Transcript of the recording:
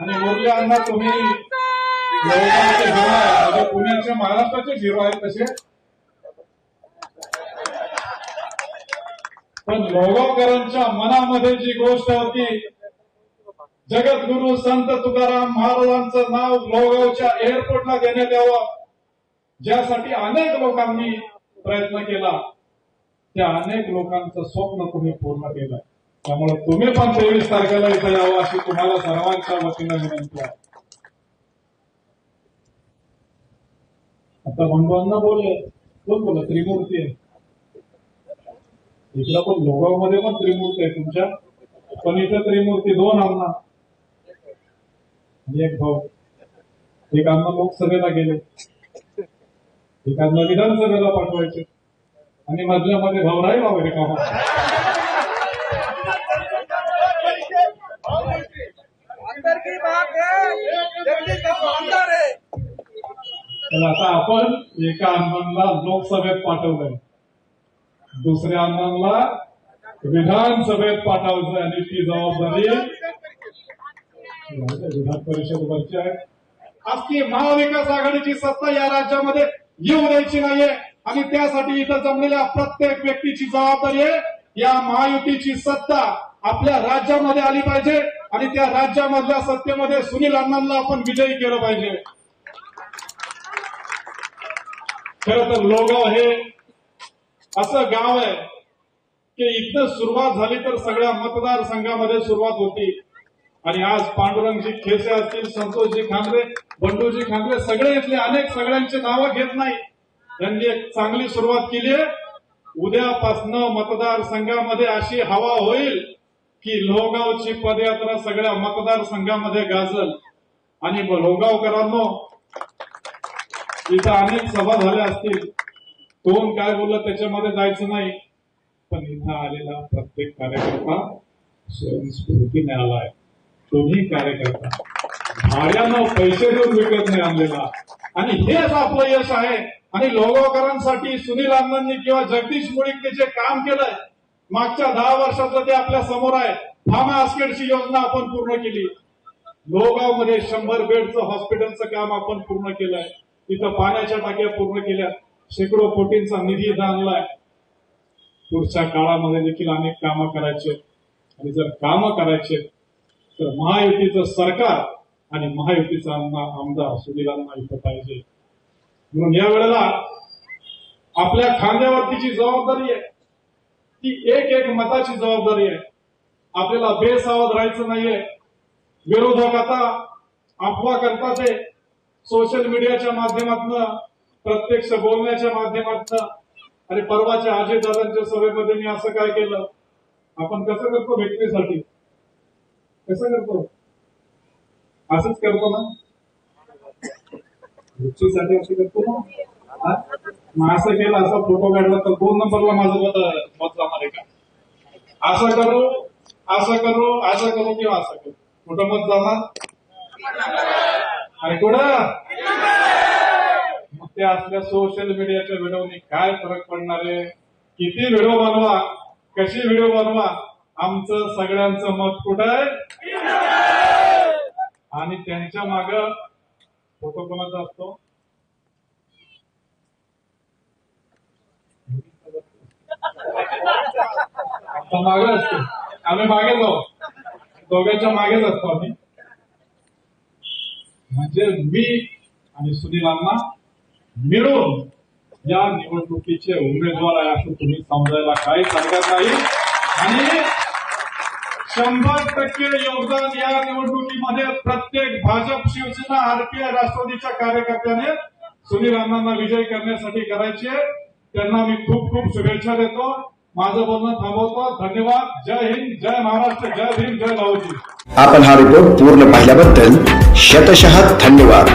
आणि उरले तुम्ही म्हणजे पुण्याचे महाराष्ट्राचे झिरो आहेत तसे. पण लोगावकरांच्या मनामध्ये जी गोष्ट होती जगद्गुरु संत तुकाराम महाराजांचं नाव लोगावच्या एअरपोर्टला देण्यात यावं ज्यासाठी अनेक लोकांनी प्रयत्न केला. त्या अनेक लोकांचं स्वप्न तुम्ही पूर्ण केलं. त्यामुळे तुम्ही पण तेवीस तारखेला इथं यावं अशी तुम्हाला सर्वांच्या वतीनं विनंती आहे आता बंधूंना बोलले कोण बोला त्रिमूर्ती आहे इकडं पण लोगावमध्ये पण त्रिमूर्ती आहे तुमच्या पण इथं त्रिमूर्ती दोन अण्णा एक भाऊ एक अण्णा लोकसभेला गेले एक अण्णा विधानसभेला पाठवायचे आणि मधल्यामध्ये भाऊ राहील वगैरे कामा की बात है? जल्दी कब अंदर है। तर आता आपण एका आमदारला लोकसभेत पाठवलंय. दुसऱ्या आमदारला विधानसभेत पाठवायचं आणि ती जबाबदारी विधान परिषद वरची आहे. आज ती महाविकास आघाडीची सत्ता या राज्यामध्ये येऊ द्यायची नाहीये आणि त्यासाठी इथं जमलेल्या प्रत्येक व्यक्तीची जबाबदारी आहे. या महायुतीची सत्ता आपल्या राज्यामध्ये आली पाहिजे. आणि त्या राज्यामधल्या सत्तेमध्ये सुनील अण्णांना आपण विजयी केलं पाहिजे. खरं तर लोगाव हे असं गाव आहे की इथं सुरुवात झाली तर सगळ्या मतदारसंघामध्ये सुरुवात होती. आणि आज पांडुरंगजी खेसे असतील संतोषजी खांदरे बंडूजी खांदरे सगळे इथले अनेक सगळ्यांची नावं घेत नाही त्यांनी एक चांगली सुरुवात केली आहे. उद्यापासनं मतदारसंघामध्ये अशी हवा होईल की लोहगावची पदयात्रा सगळ्या मतदारसंघामध्ये गाजल. आणि लोहगावकरांनो इथं अनेक सभा झाल्या असतील. कोण काय बोललं त्याच्यामध्ये जायचं नाही. पण इथं आलेला प्रत्येक कार्यकर्ता स्वयंस्फूर्तीने आलाय तुम्ही कार्यकर्ता भाड्यानं पैसे देऊन विकत नाही आणलेला. आणि हेच आपलं यश आहे. आणि लोगावकरांसाठी सुनील अण्णांनी किंवा जगदीश मुळीकने जे काम केलंय मागच्या दहा वर्षाचं ते आपल्यासमोर आहे. फार्मा आस्केडची योजना आपण पूर्ण केली. लोगावमध्ये शंभर बेडचं हॉस्पिटलचं काम आपण पूर्ण केलंय. तिथं पाण्याच्या टाक्या पूर्ण केल्या. शेकडो कोटींचा निधी आणलाय. पुढच्या काळामध्ये देखील अनेक कामं करायचे. आणि जर कामं करायचे तर महायुतीचं सरकार आणि महायुतीचा आमदार आमदार सुनीलांना इथं पाहिजे. म्हणून या वेळेला आपल्या खांद्यावरतीची जबाबदारी आहे. ती एक एक मताची जबाबदारी आहे. आपल्याला बेसावध राहायचं नाहीये. विरोधक आता अफवा करतात ते सोशल मीडियाच्या माध्यमातून प्रत्यक्ष बोलण्याच्या माध्यमातून. आणि परवाच्या अजयदादांच्या सभेमध्ये मी असं काय केलं? आपण कसं करतो व्यक्तीसाठी कसं करतो? असंच करतो ना? व्यक्तीसाठी असं करतो ना? मग असं केलं असा फोटो काढला तर दोन नंबरला माझं मत मत जाणार आहे का? असं करू असं करू असं करू किंवा असं करू. कुठं मत जाणार? आणि कुठं? मग ते असल्या सोशल मीडियाच्या व्हिडिओनी काय फरक पडणार आहे? किती व्हिडिओ बनवा? कशी व्हिडिओ बनवा? आमचं सगळ्यांचं मत कुठं आहे? आणि त्यांच्या माग फोटो कोणाचा असतो? आता मागे असतो. आम्ही मागे जाऊ. दोघांच्या मागेच असतो आम्ही. म्हणजे मी आणि सुनीलांना मिळून या निवडणुकीचे उमेदवार आहे असं तुम्ही समजायला काही सांगत नाही. आणि शंभर टक्के योगदान या निवडणुकीमध्ये प्रत्येक भाजप शिवसेना आरपीआय राष्ट्रवादीच्या कार्यकर्त्याने सुनील अण्णांना विजय करण्यासाठी करायचे. त्यांना मी खूप खूप शुभेच्छा देतो. माझं बोलणं थांबवतो. धन्यवाद. जय हिंद जय महाराष्ट्र जय भीम जय भाऊजी आपण हा रिपोर्ट पूर्ण पाहिल्याबद्दल शतशः धन्यवाद.